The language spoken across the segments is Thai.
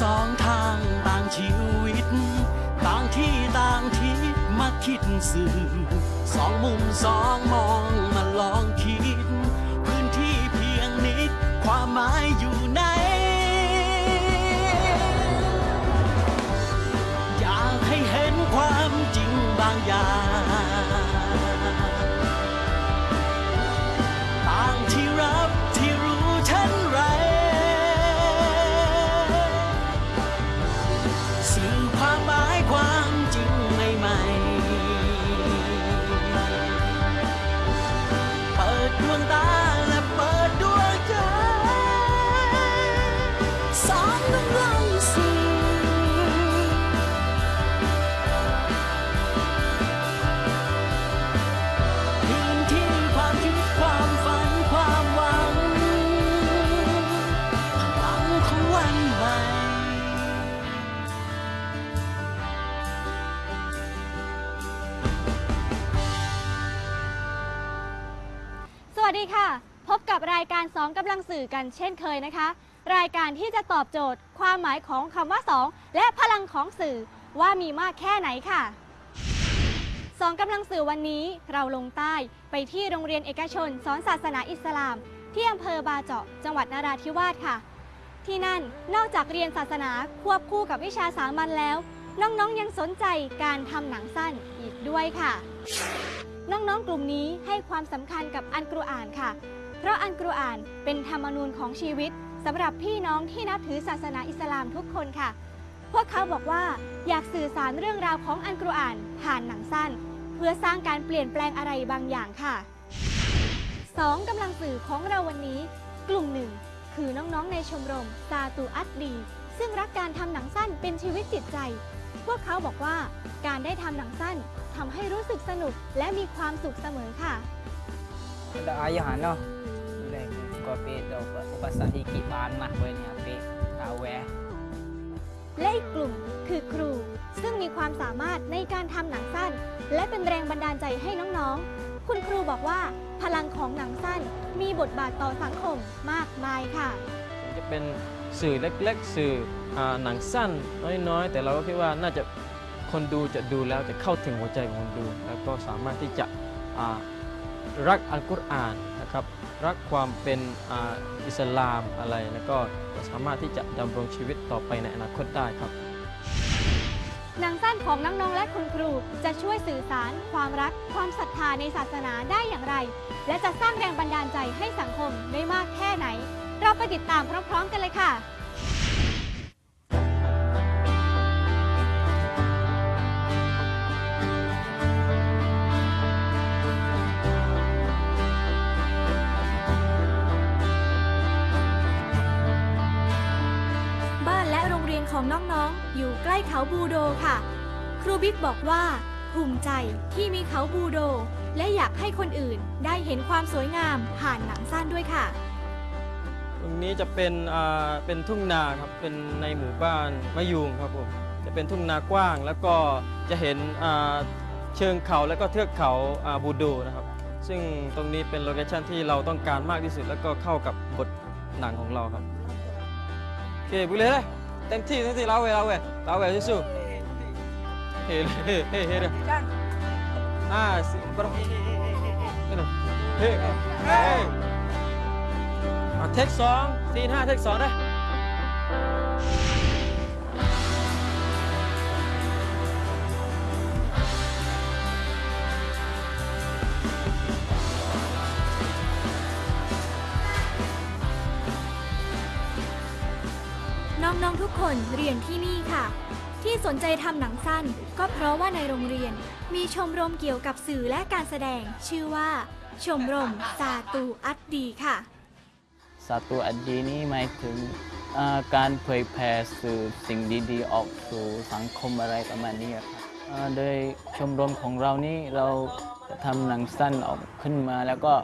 สองทางต่างชีวิต ต่างที่ต่างทิศมาคิดสื่อสองมุมสองมองมาลองคิด พื้นที่เพียงนิด ความหมายอยู่ไหนอยากให้เห็นความจริงบางอย่างางสื่อกันเช่นเคยนะคะ รายการที่จะตอบโจทย์ ความหมายของคำว่าสองและพลังของสื่อว่ามีมากแค่ไหนค่ะสองกำลังสื่อวันนี้เราลงใต้ไปที่โรงเรียนเอกชน สอนศาสนาอิสลาม ที่อำเภอบาเจาะ จังหวัดนราธิวาสค่ะ ที่นั่นนอกจากเรียนศาสนาควบคู่กับวิชาสามัญแล้ว น้องๆยังสนใจการทำหนังสั้นอีกด้วยค่ะ น้องๆกลุ่มนี้ให้ความสำคัญกับอันกุรอานค่ะ เพราะอันกุรอานเป็นธรรมนูญของชีวิตสำหรับพี่น้องที่นับถือศาสนาอิสลามทุกคนค่ะ พวกเขาบอกว่าอยากสื่อสารเรื่องราวของอันกุรอานผ่านหนังสั้น เพื่อสร้างการเปลี่ยนแปลงอะไรบางอย่างค่ะสองกำลังสื่อของเราวันนี้ กลุ่มหนึ่งคือน้องๆในชมรมซาตูอัดดี ซึ่งรักการทำหนังสั้นเป็นชีวิตจิตใจ พวกเขาบอกว่าการได้ทำหนังสั้นทำให้รู้สึกสนุกและมีความสุขเสมอค่ะ Ada ayah ano. Boleh kopi do bahasa hiki panas we ni api kawe. และอีกกลุ่มคือครู ซึ่งมีความสามารถในการทำหนังสั้น และเป็นแรงบันดาลใจให้น้องๆ คุณครูบอกว่าพลังของหนังสั้นมีบทบาทต่อสังคมมากมายค่ะ จะเป็นสื่อเล็กๆ สื่ออหนังสั้นน้อยๆ แต่เราก็คิดว่าน่าจะคนดูจะดูแล้วจะเข้าถึงหัวใจของคนดู แล้วก็สามารถที่จะรักอัลกุรอาน นะครับ รักความเป็นอ,อิสลามอะไร แล้วก็สามารถที่จะดำรงชีวิตต่อไปในอนาคตได้ครับหนังสั้นของน้องๆและคุณครูจะช่วยสื่อสาร ความรัก ความศรัทธาในศาสนาได้อย่างไร และจะสร้างแรงบันดาลใจให้สังคมได้มากแค่ไหน เราไปติดตามพร้อมๆกันเลยค่ะ เขาบูโดค่ะ ครูบิ๊กบอกว่า ภูมิใจที่มีเขาบูโด และอยากให้คนอื่นได้เห็นความสวยงามผ่านหนังสั้นด้วยค่ะ ตรงนี้จะเป็นอ่าเป็นทุ่งนาครับเป็นในหมู่บ้านมะยูงครับผมจะเป็นทุ่งนากว้างแล้วก็จะเห็นอ่าเชิงเขาแล้วก็เทือกเขาอ่าบูโดนะครับ ซึ่งตรงนี้เป็นโลเคชันที่เราต้องการมากที่สุด แล้วก็เข้ากับบทหนังของเราครับโอเคบุเลยเลย เต็มที่เต็มที่เราเว้ยเราเว้ยเราเว้ยสู้ๆเฮ้เฮ้เฮ้เฮ้เฮ้อ่าสิบรเฮ้เฮ้เฮ้เทคสองซีนห้าเทคสองได้ คนเรียนที่นี่ค่ะ ที่สนใจทำหนังสั้น ก็เพราะว่าในโรงเรียน มีชมรมเกี่ยวกับสื่อและการแสดง ชื่อว่า ชมรมซาตูอัดดีค่ะ Satu adi นี้หมายถึงการเผยแผ่สื่อสิ่งดีๆ ออกสู่สังคมอะไรประมาณนี้ครับอ่าโดยชมรมของเรานี่เราจะทำหนังสั้นออกขึ้นมาแล้วก็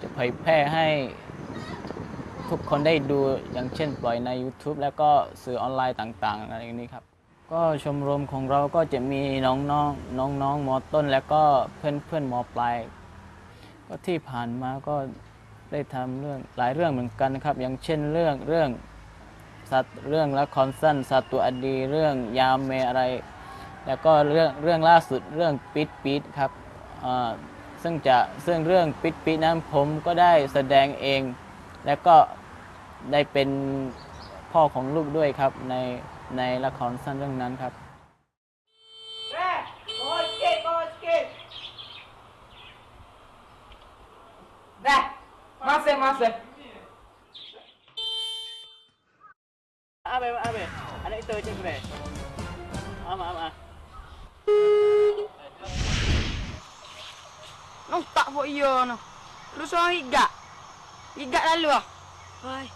จะเผยแพร่ให้ ทุกคนได้ดูอย่างเช่นปล่อยใน YouTube แล้วก็สื่อออนไลน์ต่างๆอะไรอย่างนี้ครับ ก็ชมรมของเราก็จะมีน้องๆน้องๆมอต้น แล้วก็เพื่อนๆมอปลาย ก็ที่ผ่านมาก็ได้ทำเรื่องหลายเรื่องเหมือนกันนะครับ อย่างเช่นเรื่องเรื่องสัตว์เรื่องละครสั้นสัตว์ตัวอดี เรื่องยามเมอะไร แล้วก็เรื่องเรื่องล่าสุดเรื่องปิดปิดครับอ่าซึ่งจะซึ่งเรื่องปิดปิดนั้นผมก็ได้แสดงเอง แล้วก็ ได้เป็นพ่อของลูกด้วยครับ ในในละครสั้นเรื่องนั้นครับ Dah, masing-masing. Abe, abe, anak itu je be. Ama, ama. Nong tak buat iya no. Lu seorang higak. Higak lalu ah. เฮ้ยพวกไอ้เต้าเอาอยู่เนี่ยเล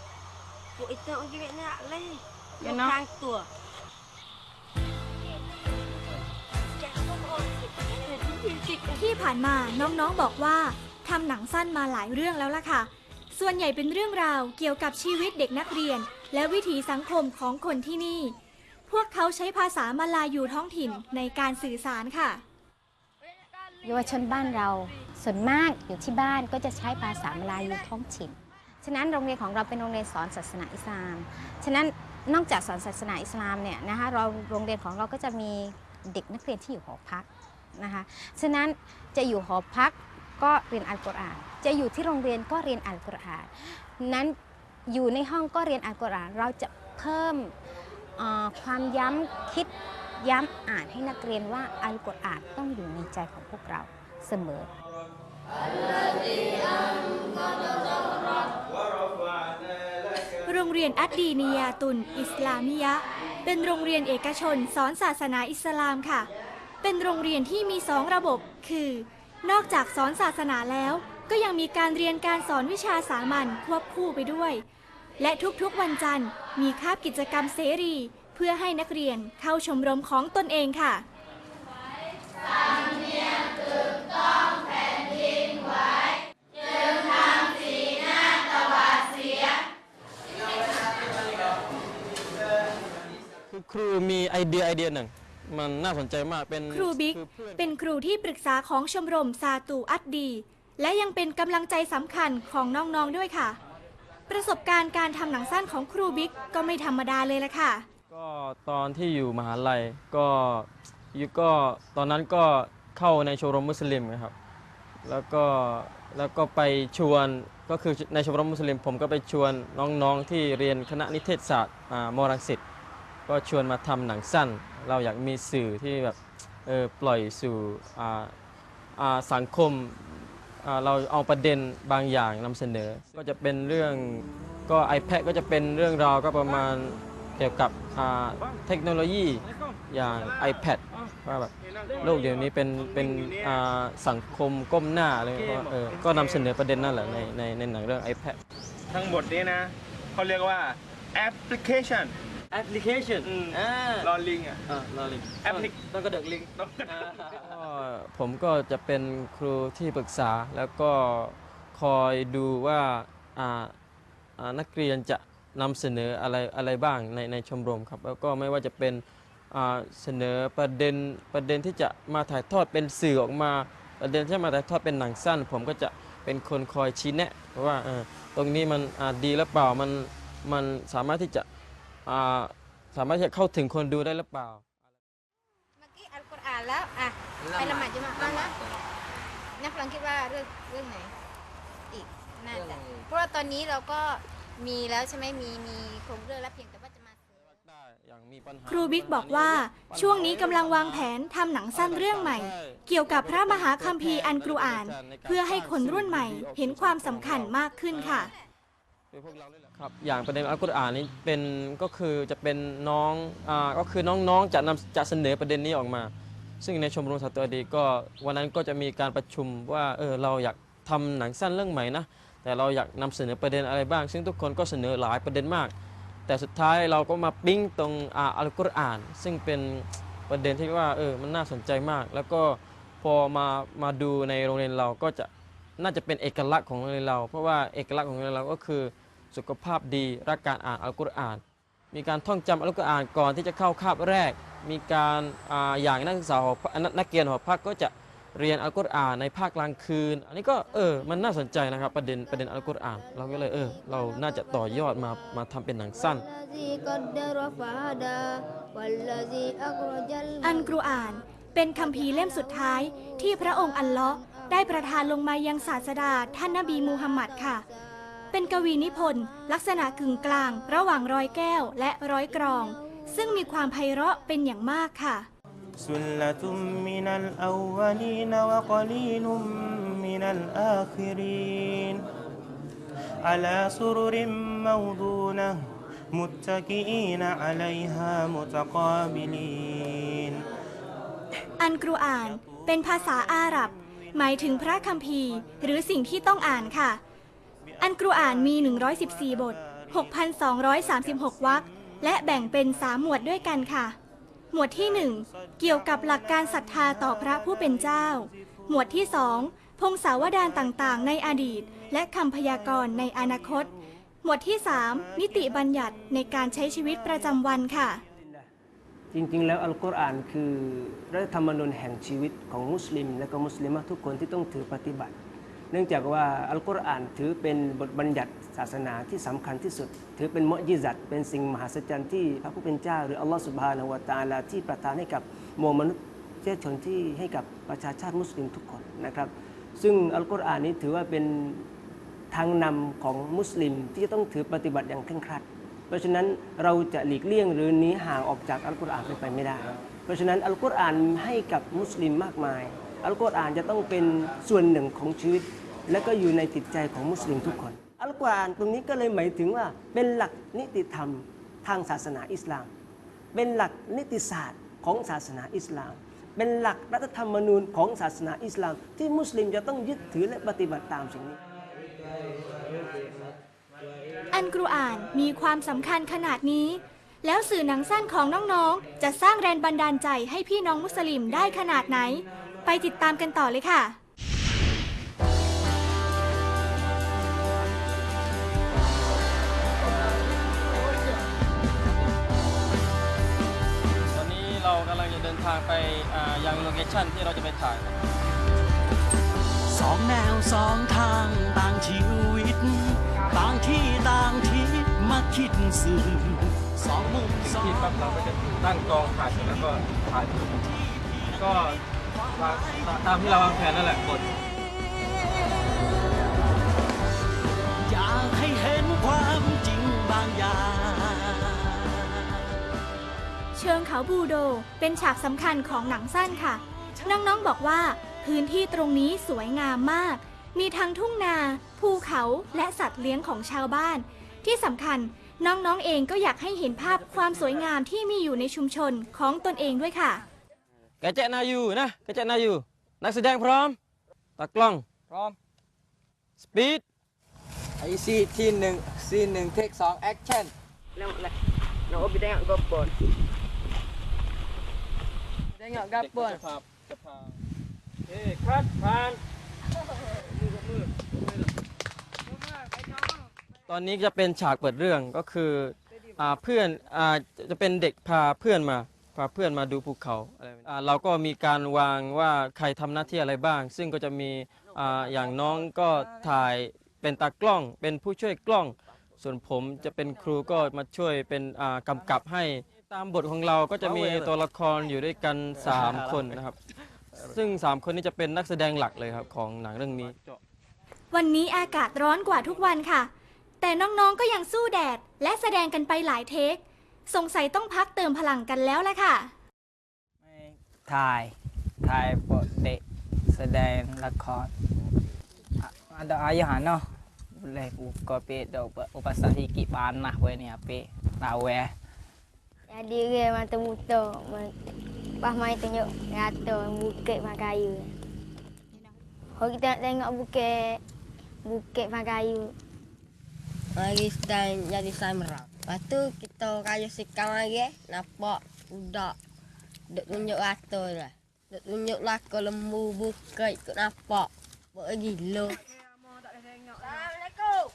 ยเดี๋ยวนะทางตัวที่ผ่านมาน้องๆบอกว่าทำหนังสั้นมาหลายเรื่องแล้วล่ะค่ะ ส่วนใหญ่เป็นเรื่องราวเกี่ยวกับชีวิตเด็กนักเรียน และวิถีสังคมของคนที่นี่ พวกเขาใช้ภาษามาลายูท้องถิ่นในการสื่อสารค่ะเยาวชนบ้านเราส่วนมากอยู่ที่บ้านก็จะใช้ภาษามลายูท้องถิ่น ฉะนั้นโรงเรียนของเราเป็นโรงเรียนสอนศาสนาอิสลาม ฉะนั้นนอกจากสอนศาสนาอิสลามเนี่ยนะคะเราโรงเรียนของเราก็จะมีเด็กนักเรียนที่อยู่หอพักนะคะ ฉะนั้นจะอยู่หอพักก็เรียนอัลกุรอาน จะอยู่ที่โรงเรียนก็เรียนอัลกุรอาน นั้นอยู่ในห้องก็เรียนอัลกุรอาน เราจะเพิ่มความย้ำคิดย้ำอ่านให้นักเรียนว่าอัลกุรอานต้องอยู่ในใจของพวกเราเสมอ โรงเรียนอัดดีนียาตุนอิสลามิยะ เป็นโรงเรียนเอกชนสอนศาสนาอิสลามค่ะ เป็นโรงเรียนที่มีสองระบบ คือ นอกจากสอนศาสนาแล้ว ก็ยังมีการเรียนการสอนวิชาสามัญควบคู่ไปด้วย และทุกๆวันจันทร์ มีคาบกิจกรรมเสรี เพื่อให้นักเรียนเข้าชมรมของตนเองค่ะคือ ครูมีไอเดียไอเดียหนึ่ง มันน่าสนใจมากเป็นครูบิ๊กอเพื่อนเป็นครูที่ปรึกษาของชมรมซาตูอัดดี และยังเป็นกำลังใจสำคัญของน้องๆด้วยค่ะ ประสบการณ์การทำหนังสั้นของครูบิ๊กก็ไม่ธรรมดาเลยละค่ะ ก็ตอนที่อยู่มหาลัยก็อยู่ก็ตอนนั้นก็เข้าในชมรมมุสลิมนะครับ แล้วก็แล้วก็ไปชวนก็คือในชมรมมุสลิมผมก็ไปชวนน้องๆที่เรียนคณะนิเทศศาสตร์อ่ามรังสิต ก็ชวนมาทำหนังสั้น เราอยากมีสื่อที่แบบเออปล่อยสู่สังคมเราเอาประเด็นบางอย่างนำเสนอ ก็จะเป็นเรื่องก็ iPad ก็จะเป็นเรื่องราวก็ประมาณเกี่ยวกับเทคโนโลยีอย่าง iPad ว่าแบบโลกเดี๋ยวนี้เป็นเป็นสังคมก้มหน้าเลยก็เออก็นำเสนอประเด็นนั่นแหละในในในหนังเรื่อง iPad ทั้งหมดนี้นะเขาเรียกว่าแอปพลิเคชัน application อืมอ่ารอลิงอะอ่ารอลิง Applic ต้องกระเดกลิงต้องก็ผมก็จะเป็นครูที่ปรึกษาแล้วก็คอยดูว่าอ่าอ่านักเรียนจะนำเสนออะไรอะไรบ้างในในชมรมครับ แล้วก็ไม่ว่าจะเป็นอ่าเสนอประเด็นประเด็นที่จะมาถ่ายทอดเป็นสื่อออกมา ประเด็นที่จะมาถ่ายทอดเป็นหนังสั้น ผมก็จะเป็นคนคอยชี้แนะว่าเออตรงนี้มันอ่าดีหรือเปล่ามันมันสามารถที่จะอ่า สามารถที่จะเข้าถึงคนดูได้หรือเปล่า เมื่อกี้อัลกุรอานแล้วอะไปละหมาดจุมาบ้างนะนักฟังคิดว่าเรื่องเรื่องไหน อีกน่าจะเพราะว่าตอนนี้เราก็มีแล้วใช่ไหมมีมีโครงเรื่องแล้วเพียงแต่ว่าจะมาเสริมได้อย่างมีปัญหาครูบิ๊กบอกว่าช่วงนี้กำลังวางแผนทำหนังสั้นเรื่องใหม่ เกี่ยวกับพระมหาคัมภีร์อันกรุอาน เพื่อให้คนรุ่นใหม่เห็นความสำคัญมากขึ้นค่ะ ครับ อย่างประเด็นอัลกุรอานนี้เป็นก็คือจะเป็นน้องอ่าก็คือน้องๆจะนำจะเสนอประเด็นนี้ออกมา ซึ่งในชมรมสัตว์ดีก็วันนั้นก็จะมีการประชุมว่าเออเราอยากทำหนังสั้นเรื่องใหม่นะแต่เราอยากนำเสนอประเด็นอะไรบ้าง ซึ่งทุกคนก็เสนอหลายประเด็นมาก แต่สุดท้ายเราก็มาปิ้งตรงอัลกุรอาน ซึ่งเป็นประเด็นที่ว่าเออมันน่าสนใจมาก แล้วก็พอมามาดูในโรงเรียนเราก็จะ น่าจะเป็นเอกลักษณ์ของโเรนเรา เพราะว่าเอกลักษณ์ของโเรนเราก็คือ สุขภาพดีรักการอ่านอัลกุรอาน มีการท่องจำอัลกุรอานก่อนที่จะเข้าคาบแรก มีการอาอย่างนักศึกษาหอนักเรียนหอพักก็จะเรียนอัลกุรอานในภาคกลางคืน อันนี้ก็เออมันน่าสนใจนะครับประเด็นประเด็นอัลกุรอาน เราก็เลยเออเราน่าจะต่อยอดมามาทำเป็นหนังสั้น อันกุรอาน เป็นคัมภีร์เล่มสุดท้ายที่พระองค์อัลเลาะห์ ได้ประทานลงมายังศาสดาท่านนบีมูฮัมหมัดค่ะ เป็นกวีนิพนธ์ลักษณะกึ่งกลาง ระหว่างร้อยแก้วและร้อยกรอง ซึ่งมีความไพเราะเป็นอย่างมากค่ะ سلة من الأولين وقليل من الآخرين على سرر موضونة متكئين عليها متقابلين อันกรุอานเป็นภาษาอาหรับ หมายถึงพระคัมภีร์ หรือสิ่งที่ต้องอ่านค่ะ อันกรุอานมี 114 บท 6,236 วรรคและแบ่งเป็น3หมวดด้วยกันค่ะ หมวดที่ 1 เกี่ยวกับหลักการศรัทธาต่อพระผู้เป็นเจ้า หมวดที่ 2 พงศาวดารต่างๆ ในอดีต และคำพยากรณ์ในอนาคต หมวดที่ 3 นิติบัญญัติในการใช้ชีวิตประจำวันค่ะ จริง ๆ แล้วอัลกุรอานคือรัฐธรรมนูญแห่งชีวิตของมุสลิม และก็มุสลิมทุกคนที่ต้องถือปฏิบัติ เนื่องจากว่าอัลกุรอานถือเป็นบทบัญญัติศาสนาที่สำคัญที่สุด ถือเป็นมอญิซัตเป็นสิ่งมหัศจรรย์ที่พระผู้เป็นเจ้า หรืออัลลอฮฺสุบฮานะฮูวะตาลาที่ประทานให้กับมวลมนุษย์ชนที่ให้กับประชาชาติมุสลิมทุกคนนะครับ ซึ่งอัลกุรอานนี้ถือว่าเป็นทางนำของมุสลิมที่จะต้องถือปฏิบัติอย่างเคร่งครัด เพราะฉะนั้นเราจะหลีกเลี่ยงหรือหนีห่างออกจากอัลกุรอานไปไปไม่ได้ เพราะฉะนั้นอัลกุรอานให้กับมุสลิมมากมาย อัลกุรอานจะต้องเป็นส่วนหนึ่งของชีวิต และก็อยู่ในจิตใจของมุสลิมทุกคน อัลกุรอานตรงนี้ก็เลยหมายถึงว่าเป็นหลักนิติธรรมทางศาสนาอิสลาม เป็นหลักนิติศาสตร์ของศาสนาอิสลาม เป็นหลักรัฐธรรมนูญของศาสนาอิสลาม ที่มุสลิมจะต้องยึดถือและปฏิบัติตามสิ่งนี้ นกรุอานมีความสำคัญขนาดนี้ แล้วสื่อหนังสั้นของน้องๆ จะสร้างแรงบันดาลใจให้พี่น้องมุสลิมได้ขนาดไหน ไปติดตามกันต่อเลยค่ะตอนนี้เรากำลังจะเดินทางไปอ่ายังโลเคชั่นที่เราจะไปถ่ายสองแนวสองทางต่างชีวิตต่าง ที่ต่างทิศมาคิดสื่อสองมุมสองที่ปั๊บเราก็จะตั้งกองถ่ายเสร็จแล้วก็ถ่ายก็ตามที่เราวางแผนนั่นแหละกดอยากให้เห็นความจริงบางอย่างเชิงเขาบูโดเป็นฉากสำคัญของหนังสั้นค่ะ น้องๆบอกว่า พื้นที่ตรงนี้สวยงามมาก มีทั้งทุ่งนา ภูเขาและสัตว์เลี้ยงของชาวบ้าน ที่สำคัญน้องๆเองก็อยากให้เห็นภาพความสวยงามที่มีอยู่ในชุมชนของตนเองด้วยค่ะกระเจนายูนะกระเจนายูนักแสดงพร้อมตากล้องพร้อมสปีดไอซีทีหนึ่งซีหนึ่งเทคสองแอคชั่นแล้วแล้วเราไปได้กับปนได้กับปนจะพาจะพาเฮ้คัดผ่าน ตอนนี้จะเป็นฉากเปิดเรื่องก็คืออ่าเพื่อนอ่าจะเป็นเด็กพาเพื่อนมาพาเพื่อนมาดูภูเขาอะไรแบบนี้อ่าเราก็มีการวางว่าใครทำหน้าที่อะไรบ้าง ซึ่งก็จะมีอ่าอย่างน้องก็ถ่ายเป็นตากล้อง เป็นผู้ช่วยกล้อง ส่วนผมจะเป็นครูก็มาช่วยเป็นอ่ากำกับให้ตามบทของเราก็จะมีตัวละครอยู่ด้วยกัน 3 คนนะครับ ซึ่ง 3 คนนี้จะเป็นนักแสดงหลักเลยครับของหนังเรื่องนี้ วันนี้อากาศร้อนกว่าทุกวันค่ะ แต่น้องๆก็ยังสู้แดด และแสดงกันไปหลายเทค สงสัยต้องพักเติมพลังกันแล้วแหละค่ะ ถ่าย ถ่ายบทเด็กแสดงละครอะ ada ayah no boleh buka pe dak upasan sikit panas we ni ape tawe Jadi dia mata muta Pas main tunjuk rata bukit Makayu Kalau kita nak tengok bukit Bukit Makayu Mari stand jadi samra Lepas tu kita kayu sikam lagi Nampak budak Duk tunjuk rata lah Duk tunjuk laka lembu bukit Kau nampak Buat lagi lo Assalamualaikum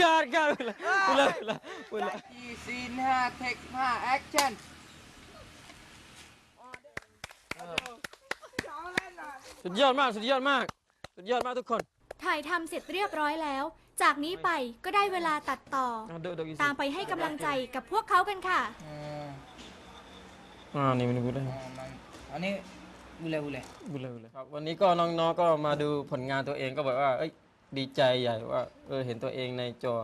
การการเวลาเวลาเวลาเวลาซีนห้าเทคห้าแอคชั่นสุดยอดมาก สุดยอดมาก สุดยอดมากทุกคน ถ่ายทำเสร็จเรียบร้อยแล้ว จากนี้ไปก็ได้เวลาตัดต่ออะดูดูอีกสิตามไปให้กำลังใจกับพวกเขากันค่ะอ่านี่มันดูได้ อันนี้บุเลยบุเลยบุเลยบุเลยครับวันนี้ก็น้องๆก็มาดูผลงานตัวเองก็แบบว่าเอ้ยดีใจใหญ่ว่าเออเห็นตัวเองในจอ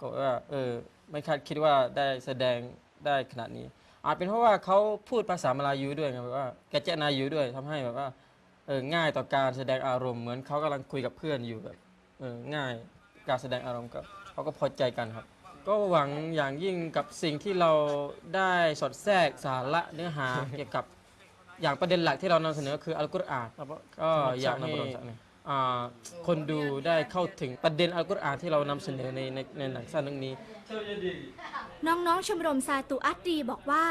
ก็แบบว่าเออไม่คาดคิดว่าได้แสดงได้ขนาดนี้ อาจเป็นเพราะว่าเขาพูดภาษามลายูด้วยไงแบบว่าแกเจนายูด้วยทำให้แบบว่า เออง่ายต่อการแสดงอารมณ์เหมือนเขากำลังคุยกับเพื่อนอยู่แบบเออง่ายการแสดงอารมณ์ก็เขาก็พอใจกันครับ ก็หวังอย่างยิ่งกับสิ่งที่เราได้สอดแทรกสาระเนื้อหา เกี่ยวกับอย่างประเด็นหลักที่เรานำเสนอคืออัลกุรอานครับก็อยากให้อ่าคนดูได้เข้าถึงประเด็นอัลกุรอานที่เรานำเสนอในในในหนังสั้นเรื่องนี้ น้องๆชมรมซาตุอัตดีบอกว่า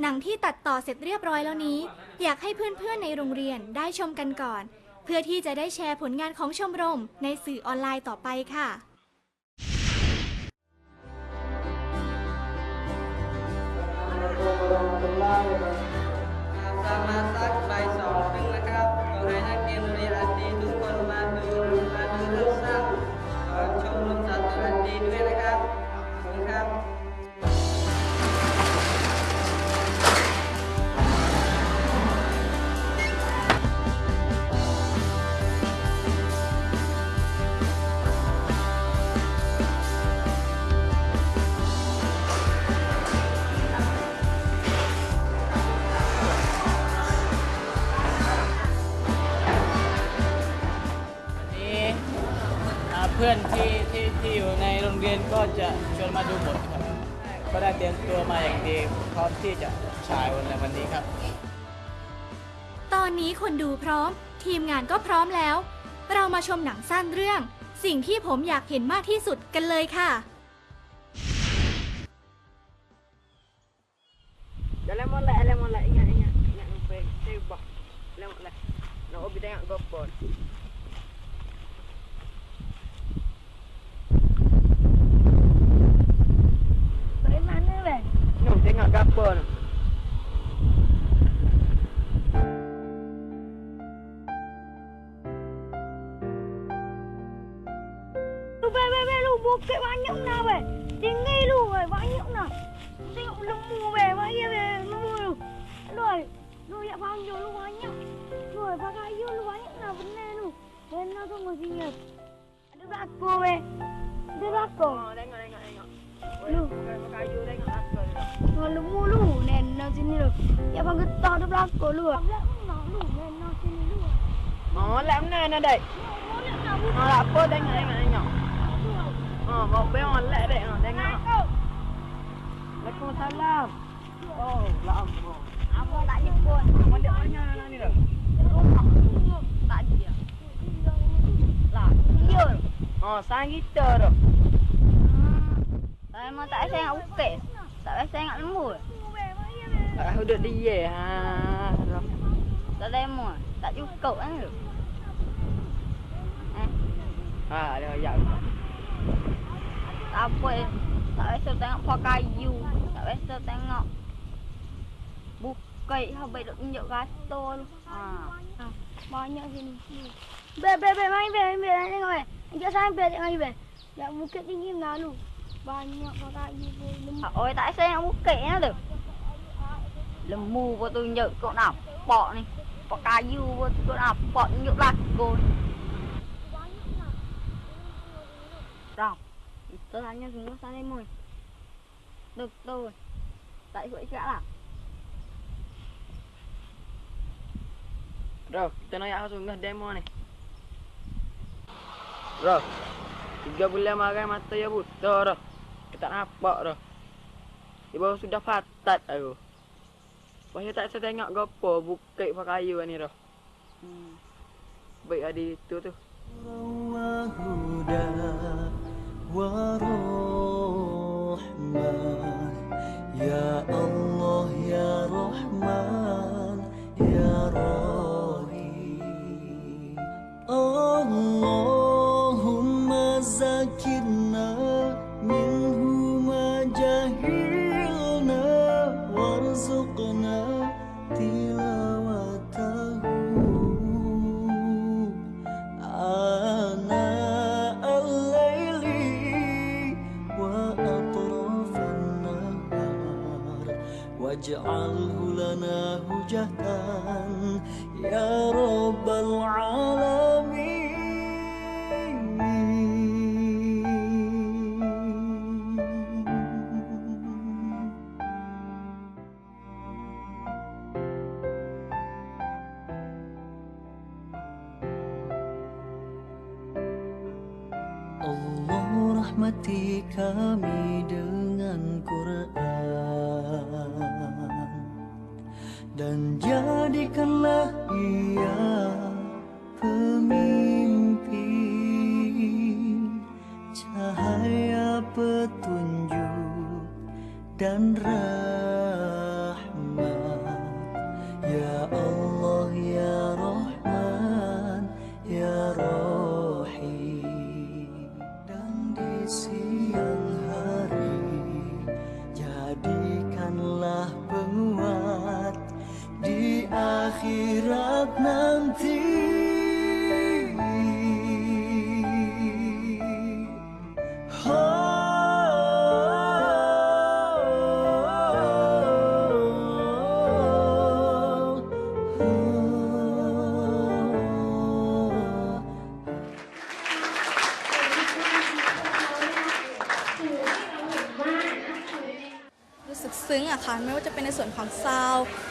หนังที่ตัดต่อเสร็จเรียบร้อยแล้วนี้ อยากให้เพื่อนๆในโรงเรียนได้ชมกันก่อน เพื่อที่จะได้แชร์ผลงานของชมรมในสื่อออนไลน์ต่อไปค่ะ Selamat by song ครึ่งแล้วครับขอให้นักเรียน พื่อนที่ที่ที่อยู่ในโรงเรียนก็จะชวนมาดูบทครับ ก็ได้เตรียมตัวมาอย่างดีพร้อมที่จะฉายวันในวันนี้ครับ ตอนนี้คนดูพร้อม ทีมงานก็พร้อมแล้ว เรามาชมหนังสั้นเรื่อง สิ่งที่ผมอยากเห็นมากที่สุดกันเลยค่ะ Nak Waalaikumsalam. Oh, lah ampun. Apa tak jemput? Apa dia mana lah ni dah? Tak dia. Lah, iya. Oh, sang kita dah. Saya mau tak saya nak ukit. Tak saya nak lembu. Tak duduk dia ha. Tak demo. Tak cukup kan tu. Eh. Ha, dia ayat. Tak apa. Tak biasa tengok pohon kayu. ấy giờ tay ngọ bục cây học bậy được nhiều gái to luôn. À. Ừ. Bao nhiêu gì về về về anh về anh về anh ngồi. Anh chưa sang về thì anh về. Đã bục kệ đi nghiêm nào luôn. Bao nhiêu bao tay gì về ôi tại sao em bục kệ nó được. Làm mù vô tôi nhớ cậu nào bỏ này bỏ cá dư vô cậu nào bỏ nhiều lạc cô này rồi tớ ăn nhau chúng nó sang đây mồi Được rồi Tại hội sẽ là Rồi, kita nak yang sungguh demo ni. Rồi Tiga bulan marah mata ya buta Rồi Kita nampak Rồi Ibu sudah fatat aku. Pasal tak saya tengok gopo bukit pakai kan ni Rồi Baik ada itu tu. ورحمة يا الله Rahmati kami dengan Quran. Dan jadikanlah ia pemimpin. Cahaya petunjuk dan rahmat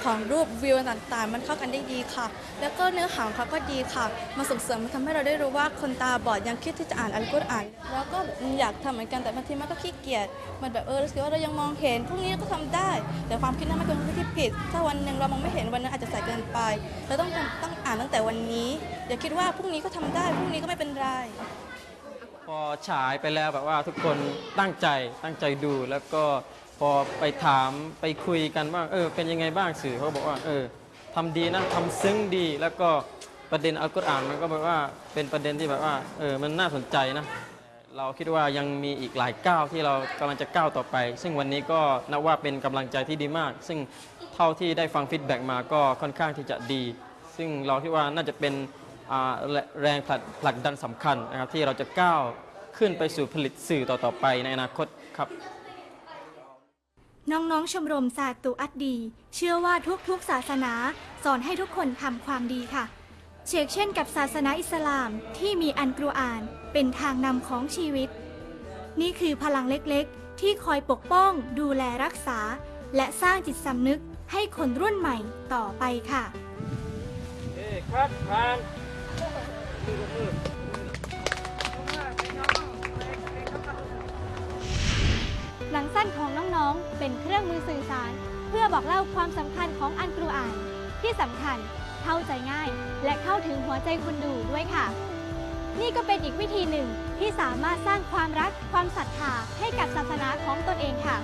ของรูปวิวต่างๆ มันเข้ากันได้ดีค่ะ แล้วก็เนื้อหาของเขาก็ดีค่ะ มาส่งเสริมมันทำให้เราได้รู้ว่าคนตาบอดยังคิดที่จะอ่านอัลกุรอาน แล้วก็อยากทำเหมือนกันแต่บางทีมันก็ขี้เกียจ มันแบบเออรู้สึกว่าเรายังมองเห็นพรุ่งนี้ก็ทำได้ แต่ความคิดนั้นมันเป็นความคิดที่ผิด ถ้าวันหนึ่งเรามองไม่เห็นวันนั้นอาจจะสายเกินไป เราต้องต้องอ่านตั้งแต่วันนี้อย่าคิดว่าพรุ่งนี้ก็ทำได้พรุ่งนี้ก็ไม่เป็นไรพอฉายไปแล้วแบบว่าทุกคนตั้งใจตั้งใจดูแล้วก็ อไปถามไปคุยกันว่าเออเป็นยังไงบ้างสื่อเขาบอกว่าเออทำดีนะทำซึ้งดีแล้วก็ประเด็นอัลกุรอานมันก็แบบว่าเป็นประเด็นที่แบบว่าเออมันน่าสนใจนะเราคิดว่ายังมีอีกหลายก้าวที่เรากำลังจะก้าวต่อไป ซึ่งวันนี้ก็นับว่าเป็นกำลังใจที่ดีมาก ซึ่งเท่าที่ได้ฟังฟีดแบ็กมาก็ค่อนข้างที่จะดี ซึ่งเราคิดว่าน่าจะเป็นแรงผลักผลักดันสำคัญนะครับที่เราจะก้าวขึ้นไปสู่ผลิตสื่อต่อๆไปในอนาคตครับ น้องๆ ชมรมซาตุอัดดี เชื่อว่าทุกๆ ศาสนาสอนให้ทุกคนทำความดีค่ะ เชกเช่นกับศาสนาอิสลามที่มีอันกรุอานเป็นทางนำของชีวิต นี่คือพลังเล็กๆ ที่คอยปกป้อง ดูแลรักษา และสร้างจิตสำนึกให้คนรุ่นใหม่ต่อไปค่ะครับผ่าน หนังสั้นของน้องๆ เป็นเครื่องมือสื่อสาร เพื่อบอกเล่าความสำคัญของอันกรุอาน ที่สำคัญเข้าใจง่าย และเข้าถึงหัวใจคนดูด้วยค่ะ นี่ก็เป็นอีกวิธีหนึ่งที่สามารถสร้างความรักความศรัทธาให้กับศาสนาของตนเองค่ะ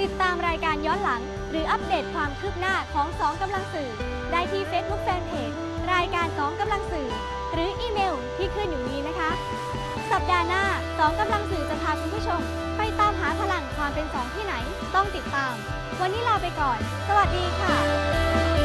ติดตามรายการย้อนหลัง หรืออัปเดตความคืบหน้าของสองกำลังสื่อ ได้ที่ Facebook Fanpage รายการสองกำลังสื่อ หรืออีเมลที่ขึ้นอยู่นี้นะคะ สัปดาห์หน้าสองกำลังสื่อจะพาคุณผู้ชม ไปตามหาพลังความเป็นสองที่ไหน ต้องติดตาม วันนี้ลาไปก่อน สวัสดีค่ะ